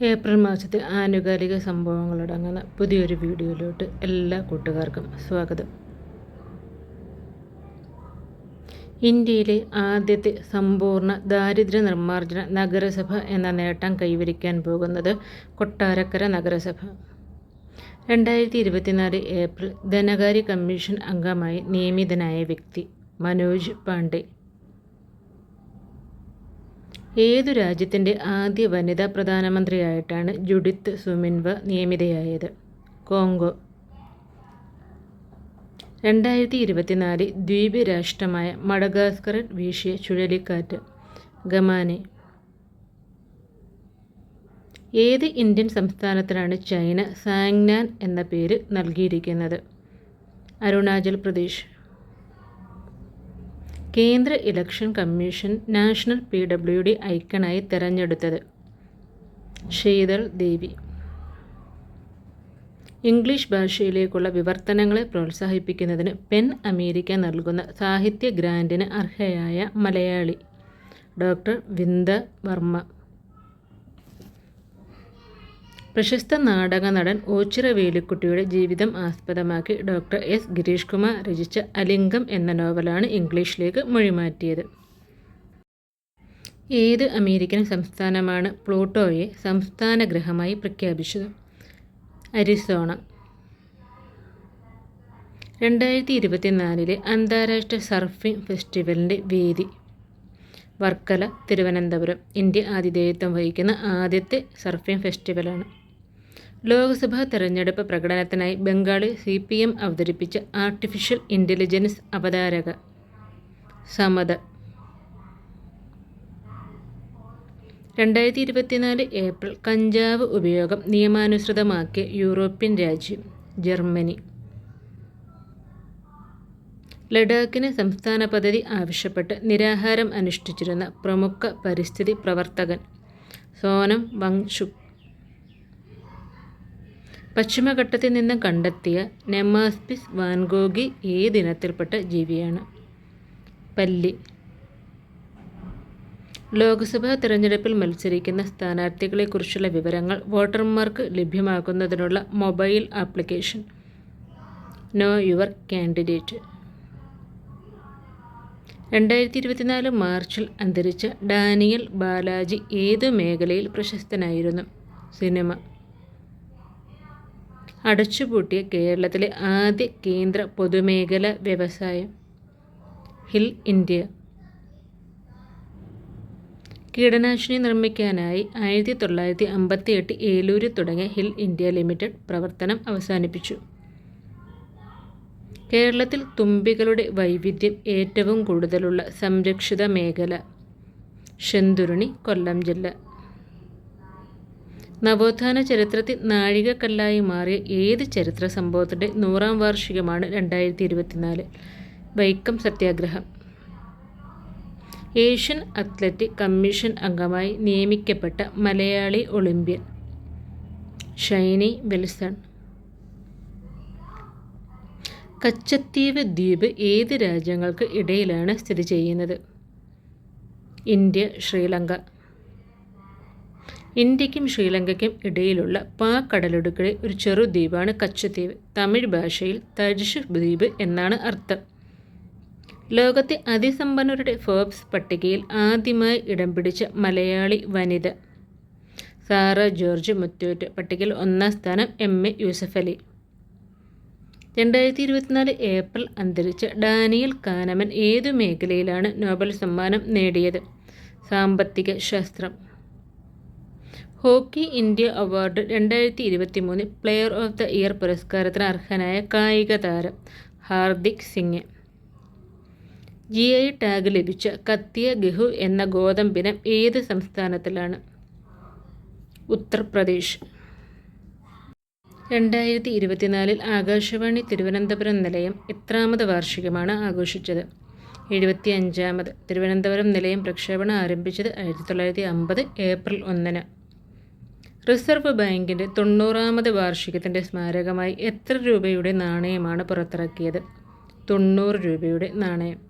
April മാസത്തെ ആനുകാലിക സംഭവങ്ങളടങ്ങുന്ന പുതിയൊരു വീഡിയോയിലോട്ട് എല്ലാ കൂട്ടുകാർക്കും സ്വാഗതം. ഇന്ത്യയിലെ ആദ്യത്തെ സമ്പൂർണ ദാരിദ്ര്യ നിർമ്മാർജന നഗരസഭ എന്ന നേട്ടം കൈവരിക്കാൻ പോകുന്നത് കൊട്ടാരക്കര നഗരസഭ. രണ്ടായിരത്തി ഇരുപത്തിനാല് ഏപ്രിൽ ധനകാര്യ കമ്മീഷൻ അംഗമായി നിയമിതനായ വ്യക്തി മനോജ് പാണ്ഡെ ഏതു രാജ്യത്തിന്റെ ആദ്യ വനിതാ പ്രധാനമന്ത്രിയായിട്ടാണ് ജുഡിത്ത് സുമിൻവ നിയമിതയായത്? കോങ്കോ. രണ്ടായിരത്തി ഇരുപത്തിനാല് ദ്വീപ് രാഷ്ട്രമായ മഡഗാസ്കറിൽ വീശിയ ചുഴലിക്കാറ്റ്. ഗമാനെ. ഏത് ഇന്ത്യൻ സംസ്ഥാനത്തിനാണ് ചൈന സാങ്നാൻ എന്ന പേര് നൽകിയിരിക്കുന്നത്? അരുണാചൽ പ്രദേശ്. കേന്ദ്ര election commission national P W D ഐക്കണായി തിരഞ്ഞെടുത്തത്. ശീതൾ ദേവി. ഇംഗ്ലീഷ് ഭാഷയിലേക്കുള്ള വിവർത്തനങ്ങളെ പ്രോത്സാഹിപ്പിക്കുന്നതിന് പെൻ അമേരിക്ക നൽകുന്ന സാഹിത്യ ഗ്രാൻഡിന് അർഹയായ മലയാളി. ഡോക്ടർ വിന്ദ വർമ്മ. പ്രശസ്ത നാടക നടൻ ഓച്ചിറ വേലിക്കുട്ടിയുടെ ജീവിതം ആസ്പദമാക്കി ഡോക്ടർ എസ് ഗിരീഷ് കുമാർ രചിച്ച അലിംഗം എന്ന നോവലാണ് ഇംഗ്ലീഷിലേക്ക് മൊഴിമാറ്റിയത്. ഏത് അമേരിക്കൻ സംസ്ഥാനമാണ് പ്ലൂട്ടോയെ സംസ്ഥാന ഗ്രഹമായി പ്രഖ്യാപിച്ചത്? അരിസോണ. രണ്ടായിരത്തി ഇരുപത്തിനാലിലെ അന്താരാഷ്ട്ര സർഫിംഗ് ഫെസ്റ്റിവലിന്റെ വേദി. വർക്കല തിരുവനന്തപുരം ഇന്ത്യ ആതിഥേയത്വം വഹിക്കുന്ന ആദ്യത്തെ സർഫിംഗ് ഫെസ്റ്റിവലാണ്. ലോക്സഭാ തെരഞ്ഞെടുപ്പ് പ്രകടനത്തിനായി ബംഗാളിൽ സി പി എം അവതരിപ്പിച്ച ആർട്ടിഫിഷ്യൽ ഇന്റലിജൻസ് അവതാരക സമത രണ്ടായിരത്തി ഇരുപത്തിനാല് ഏപ്രിൽ കഞ്ചാവ് ഉപയോഗം നിയമാനുസൃതമാക്കിയ യൂറോപ്യൻ രാജ്യം ജർമ്മനി. ലഡാക്കിന് സംസ്ഥാന പദ്ധതി ആവശ്യപ്പെട്ട് നിരാഹാരം അനുഷ്ഠിച്ചിരുന്ന പ്രമുഖ പരിസ്ഥിതി പ്രവർത്തകൻ സോനം വങ്ഷുക് പശ്ചിമഘട്ടത്തിൽ നിന്നും കണ്ടെത്തിയ നെമാസ്പിസ് വാൻഗോഗി ഏതിനത്തിൽപ്പെട്ട ജീവിയാണ്. പല്ലി. ലോക്സഭാ തിരഞ്ഞെടുപ്പിൽ മത്സരിക്കുന്ന സ്ഥാനാർത്ഥികളെക്കുറിച്ചുള്ള വിവരങ്ങൾ വോട്ടർമാർക്ക് ലഭ്യമാക്കുന്നതിനുള്ള mobile application. Know your candidate. രണ്ടായിരത്തി ഇരുപത്തിനാല് മാർച്ചിൽ അന്തരിച്ച ഡാനിയൽ ബാലാജി ഏത് മേഖലയിൽ പ്രശസ്തനായിരുന്നു? സിനിമ. അടച്ചുപൂട്ടിയ കേരളത്തിലെ ആദ്യ കേന്ദ്ര പൊതുമേഖല വ്യവസായം ഹിൽ ഇന്ത്യ. കീടനാശിനി നിർമ്മിക്കാനായി ആയിരത്തി തൊള്ളായിരത്തി അമ്പത്തി എട്ട് ഏലൂരിൽ തുടങ്ങിയ ഹിൽ ഇന്ത്യ ലിമിറ്റഡ് പ്രവർത്തനം അവസാനിപ്പിച്ചു. കേരളത്തിൽ തുമ്പികളുടെ വൈവിധ്യം ഏറ്റവും കൂടുതലുള്ള സംരക്ഷിത മേഖല ശെന്തുരുണി കൊല്ലം ജില്ല. നവോത്ഥാന ചരിത്രത്തിൽ നാഴികക്കല്ലായി മാറിയ ഏത് ചരിത്ര സംഭവത്തിന്റെ നൂറാം വാർഷികമാണ് രണ്ടായിരത്തി ഇരുപത്തിനാല് വൈക്കം സത്യാഗ്രഹം. ഏഷ്യൻ അത്ലറ്റിക് കമ്മീഷൻ അംഗമായി നിയമിക്കപ്പെട്ട മലയാളി ഒളിമ്പ്യൻ ഷൈനി വെൽസൺ. കച്ചത്തീവ് ദ്വീപ് ഏത് രാജ്യങ്ങൾക്ക് ഇടയിലാണ് സ്ഥിതി ചെയ്യുന്നത്? ഇന്ത്യ ശ്രീലങ്ക. ഇന്ത്യക്കും ശ്രീലങ്കയ്ക്കും ഇടയിലുള്ള പാക് കടലിടുക്കിലെ ഒരു ചെറു ദ്വീപാണ് കച്ചദ്വീപ്. തമിഴ് ഭാഷയിൽ തരിശ് ദ്വീപ് എന്നാണ് അർത്ഥം. ലോകത്തെ അതിസമ്പന്നരുടെ ഫോബ്സ് പട്ടികയിൽ ആദ്യമായി ഇടം പിടിച്ച മലയാളി വനിത സാറ ജോർജ് മുത്തൂറ്റ് പട്ടികയിൽ ഒന്നാം സ്ഥാനം എം. എ. യൂസഫലി രണ്ടായിരത്തി ഇരുപത്തിനാല് ഏപ്രിൽ അന്തരിച്ച ഡാനിയൽ കാനമൻ ഏതു മേഖലയിലാണ് നോബൽ സമ്മാനം നേടിയത്? സാമ്പത്തിക ശാസ്ത്രം. ഹോക്കി ഇന്ത്യ അവാർഡ് രണ്ടായിരത്തി ഇരുപത്തി മൂന്ന് പ്ലെയർ ഓഫ് ദ ഇയർ പുരസ്കാരത്തിന് അർഹനായ കായിക താരം Hardik Singh. G I tag ലഭിച്ച കത്തിയ ഗഹു എന്ന ഗോതമ്പിനം ഏത് സംസ്ഥാനത്തിലാണ്? ഉത്തർപ്രദേശ്. രണ്ടായിരത്തി ഇരുപത്തിനാലിൽ ആകാശവാണി തിരുവനന്തപുരം നിലയം എത്രാമത് വാർഷികമാണ് ആഘോഷിച്ചത്. എഴുപത്തി അഞ്ചാമത് തിരുവനന്തപുരം നിലയം പ്രക്ഷേപണം ആരംഭിച്ചത് ആയിരത്തി തൊള്ളായിരത്തി അമ്പത് ഏപ്രിൽ ഒന്നിന്. റിസർവ് ബാങ്കിന്റെ തൊണ്ണൂറാമത് വാർഷികത്തിന്റെ സ്മാരകമായി എത്ര രൂപയുടെ നാണയമാണ് പുറത്തിറക്കിയത്? തൊണ്ണൂറ് രൂപയുടെ നാണയം.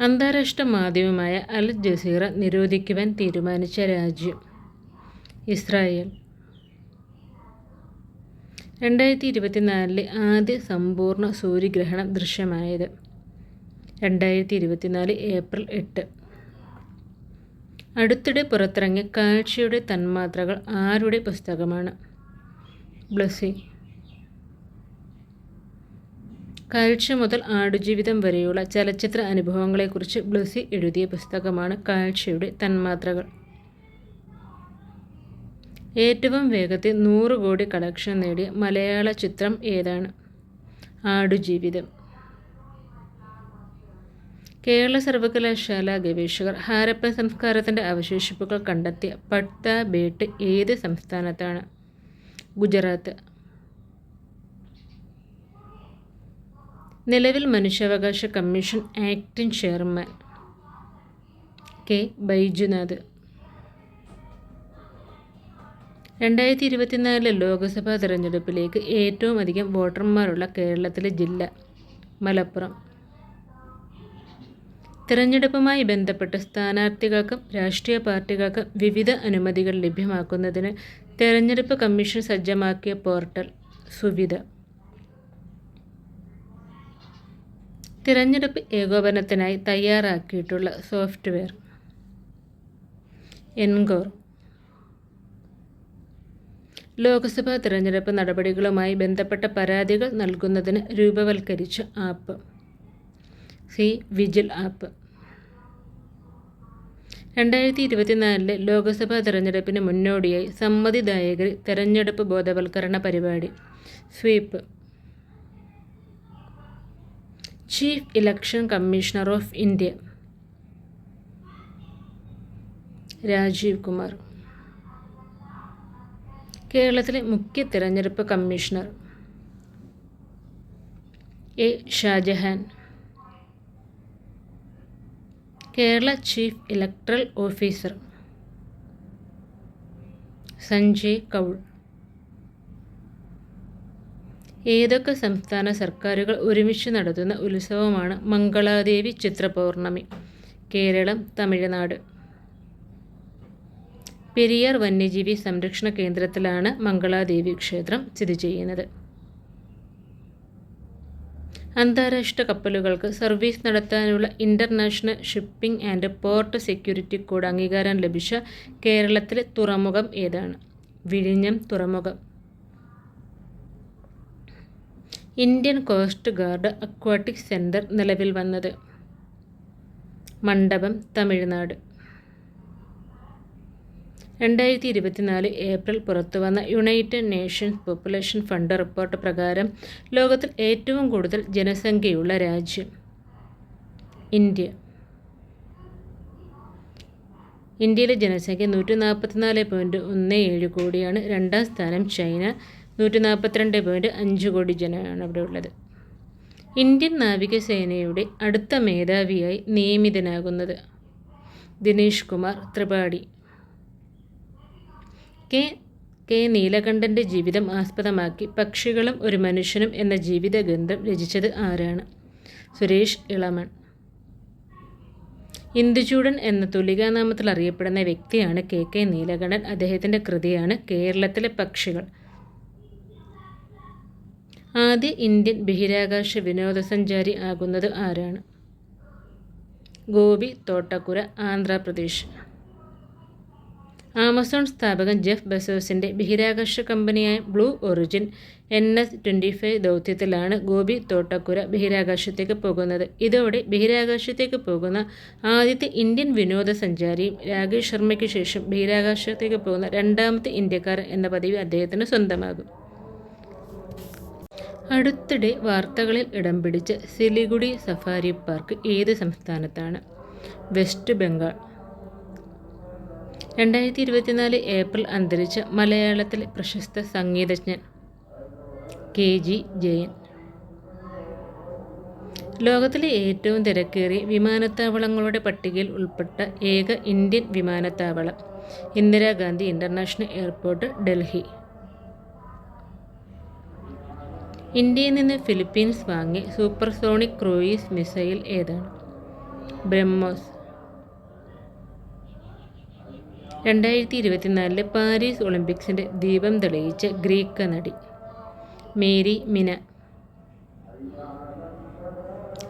അന്താരാഷ്ട്ര മാധ്യമമായ അൽ ജസീറ നിരോധിക്കുവാൻ തീരുമാനിച്ച രാജ്യം ഇസ്രായേൽ. രണ്ടായിരത്തി ഇരുപത്തിനാലിലെ ആദ്യ സമ്പൂർണ സൂര്യഗ്രഹണം ദൃശ്യമായത് രണ്ടായിരത്തി ഇരുപത്തിനാല് ഏപ്രിൽ എട്ട്. അടുത്തിടെ പുറത്തിറങ്ങിയ കാഴ്ചയുടെ തന്മാത്രകൾ ആരുടെ പുസ്തകമാണ്? ബ്ലസ്സി. കാഴ്ച മുതൽ ആടുജീവിതം വരെയുള്ള ചലച്ചിത്ര അനുഭവങ്ങളെക്കുറിച്ച് ബ്ലസ്സി എഴുതിയ പുസ്തകമാണ് കാഴ്ചയുടെ തന്മാത്രകൾ. ഏറ്റവും വേഗത്തിൽ നൂറ് കോടി കളക്ഷൻ നേടിയ മലയാള ചിത്രം ഏതാണ്? ആടുജീവിതം. കേരള സർവകലാശാല ഗവേഷകർ ഹാരപ്പൻ സംസ്കാരത്തിന്റെ അവശേഷിപ്പുകൾ കണ്ടെത്തിയ പട്ത ബേട്ട് ഏത് സംസ്ഥാനത്താണ്? ഗുജറാത്ത്. നിലവിൽ മനുഷ്യാവകാശ commission acting chairman K Baijunath. രണ്ടായിരത്തി ഇരുപത്തിനാലിലെ ലോക്സഭാ തെരഞ്ഞെടുപ്പിലേക്ക് ഏറ്റവും അധികം വോട്ടർമാരുള്ള കേരളത്തിലെ ജില്ല മലപ്പുറം. തിരഞ്ഞെടുപ്പുമായി ബന്ധപ്പെട്ട് സ്ഥാനാർത്ഥികൾക്കും രാഷ്ട്രീയ പാർട്ടികൾക്കും വിവിധ അനുമതികൾ ലഭ്യമാക്കുന്നതിന് തെരഞ്ഞെടുപ്പ് കമ്മീഷൻ സജ്ജമാക്കിയ പോർട്ടൽ സുവിധ. തിരഞ്ഞെടുപ്പ് ഏകോപനത്തിനായി തയ്യാറാക്കിയിട്ടുള്ള സോഫ്റ്റ്വെയർ എൻഗോർ ലോക്സഭാ തിരഞ്ഞെടുപ്പ് നടപടികളുമായി ബന്ധപ്പെട്ട പരാതികൾ നൽകുന്നതിന് രൂപവൽക്കരിച്ച ആപ്പ്. സി. Vigil app. രണ്ടായിരത്തി ഇരുപത്തിനാലിലെ ലോക്സഭാ തെരഞ്ഞെടുപ്പിന് മുന്നോടിയായി സമ്മതിദായകർ തെരഞ്ഞെടുപ്പ് ബോധവൽക്കരണ പരിപാടി. Sweep. Chief election commissioner of India. Rajiv Kumar. കേരളത്തിലെ മുഖ്യ തിരഞ്ഞെടുപ്പ് commissioner A Shajahan. Kerala chief electoral officer Sanjay Kaul. ഏതൊക്കെ സംസ്ഥാന സർക്കാരുകൾ ഒരുമിച്ച് നടത്തുന്ന ഉത്സവമാണ് മംഗളാദേവി ചിത്രപൗർണമി കേരളം തമിഴ്നാട്. പെരിയാർ വന്യജീവി സംരക്ഷണ കേന്ദ്രത്തിലാണ് മംഗളാദേവി ക്ഷേത്രം സ്ഥിതി ചെയ്യുന്നത്. അന്താരാഷ്ട്ര കപ്പലുകൾക്ക് സർവീസ് നടത്താനുള്ള international shipping and port security code അംഗീകാരം ലഭിച്ച കേരളത്തിലെ തുറമുഖം ഏതാണ്? വിഴിഞ്ഞം തുറമുഖം. Indian coast guard aquatic centre നിലവിൽ വന്നത് മണ്ഡപം തമിഴ്നാട്. രണ്ടായിരത്തി ഇരുപത്തിനാല് ഏപ്രിൽ പുറത്തുവന്ന United Nations population fund report പ്രകാരം ലോകത്തിൽ ഏറ്റവും കൂടുതൽ ജനസംഖ്യയുള്ള രാജ്യം ഇന്ത്യ. ഇന്ത്യയിലെ ജനസംഖ്യ നൂറ്റി നാൽപ്പത്തിനാല് പോയിന്റ് ഒന്ന് ഏഴ് കോടിയാണ്. രണ്ടാം സ്ഥാനം ചൈന നൂറ്റി നാൽപ്പത്തിരണ്ട് പോയിന്റ് അഞ്ച് കോടി ജനമാണ് അവിടെ ഉള്ളത് ഇന്ത്യൻ നാവികസേനയുടെ അടുത്ത മേധാവിയായി നിയമിതനാകുന്നത് ദിനേഷ് കുമാർ ത്രിപാഠി. കെ കെ നീലകണ്ഠന്റെ ജീവിതം ആസ്പദമാക്കി പക്ഷികളും ഒരു മനുഷ്യനും എന്ന ജീവിത ഗ്രന്ഥം രചിച്ചത് ആരാണ്? സുരേഷ് ഇളമൺ. ഇന്ദുചൂടൻ എന്ന തുലികാനാമത്തിൽ അറിയപ്പെടുന്ന വ്യക്തിയാണ് കെ കെ നീലകണ്ഠൻ. അദ്ദേഹത്തിന്റെ കൃതിയാണ് കേരളത്തിലെ പക്ഷികൾ. ആദ്യ ഇന്ത്യൻ ബഹിരാകാശ വിനോദസഞ്ചാരി ആകുന്നത് ആരാണ്? ഗോപി തോട്ടക്കുര ആന്ധ്രാപ്രദേശ്. ആമസോൺ സ്ഥാപകൻ ജെഫ് ബസോസിന്റെ ബഹിരാകാശ കമ്പനിയായ Blue Origin N S twenty five ദൗത്യത്തിലാണ് Gopi Thotakura ബഹിരാകാശത്തേക്ക് പോകുന്നത്. ഇതോടെ ബഹിരാകാശത്തേക്ക് പോകുന്ന ആദ്യത്തെ ഇന്ത്യൻ വിനോദസഞ്ചാരിയും രാകേഷ് ശർമ്മയ്ക്ക് ശേഷം ബഹിരാകാശത്തേക്ക് പോകുന്ന രണ്ടാമത്തെ ഇന്ത്യക്കാരൻ എന്ന പദവി അദ്ദേഹത്തിന് സ്വന്തമാകും. അടുത്തിടെ വാർത്തകളിൽ ഇടം പിടിച്ച സിലിഗുഡി സഫാരി പാർക്ക് ഏത് സംസ്ഥാനത്താണ്? വെസ്റ്റ് ബംഗാൾ രണ്ടായിരത്തി ഇരുപത്തിനാല് ഏപ്രിൽ അന്തരിച്ച മലയാളത്തിലെ പ്രശസ്ത സംഗീതജ്ഞൻ കെ ജി ജയൻ. ലോകത്തിലെ ഏറ്റവും തിരക്കേറിയ വിമാനത്താവളങ്ങളുടെ പട്ടികയിൽ ഉൾപ്പെട്ട ഏക ഇന്ത്യൻ വിമാനത്താവളം ഇന്ദിരാഗാന്ധി ഇന്റർനാഷണൽ എയർപോർട്ട് ഡൽഹി. ഇന്ത്യയിൽ നിന്ന് ഫിലിപ്പീൻസ് വാങ്ങി സൂപ്പർസോണിക് ക്രൂയിസ് മിസൈൽ ഏതാണ്? ബ്രഹ്മോസ് രണ്ടായിരത്തി ഇരുപത്തിനാലിലെ പാരീസ് ഒളിമ്പിക്സിന്റെ ദീപം തെളിയിച്ച ഗ്രീക്ക് നടി മേരി മിന.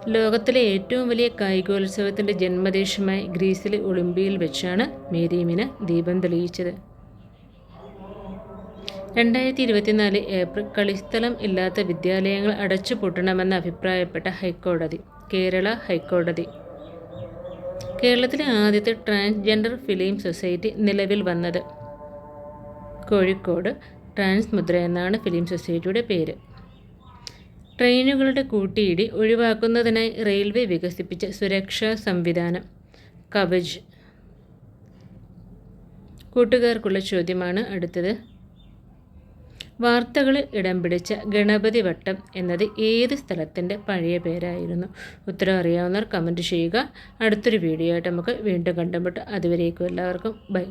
ലോകത്തിലെ ഏറ്റവും വലിയ കായികോത്സവത്തിന്റെ ജന്മദേശമായ ഗ്രീസിലെ ഒളിമ്പിയയിൽ വെച്ചാണ് മേരി മിന ദീപം തെളിയിച്ചത്. രണ്ടായിരത്തി ഇരുപത്തിനാല് ഏപ്രിൽ കളിസ്ഥലം ഇല്ലാത്ത വിദ്യാലയങ്ങൾ അടച്ചുപൂട്ടണമെന്ന് അഭിപ്രായപ്പെട്ട ഹൈക്കോടതി കേരള ഹൈക്കോടതി കേരളത്തിലെ ആദ്യത്തെ ട്രാൻസ്ജെൻഡർ ഫിലിം സൊസൈറ്റി നിലവിൽ വന്നത് കോഴിക്കോട് ട്രാൻസ് മുദ്ര എന്നാണ് ഫിലിം സൊസൈറ്റിയുടെ പേര്. ട്രെയിനുകളുടെ കൂട്ടിയിടി ഒഴിവാക്കുന്നതിനായി റെയിൽവേ വികസിപ്പിച്ച സുരക്ഷാ സംവിധാനം കവച്. കൂട്ടുകാർക്കുള്ള ചോദ്യമാണ് അടുത്തത്. വാർത്തകളിൽ ഇടം പിടിച്ച ഗണപതി വട്ടം എന്നത് ഏത് സ്ഥലത്തിന്റെ പഴയ പേരായിരുന്നു? ഉത്തരം അറിയാവുന്നവർ കമന്റ് ചെയ്യുക. അടുത്തൊരു വീഡിയോ ആയിട്ട് നമുക്ക് വീണ്ടും കണ്ടുമുട്ടാം. അതുവരേക്കും എല്ലാവർക്കും ബൈ.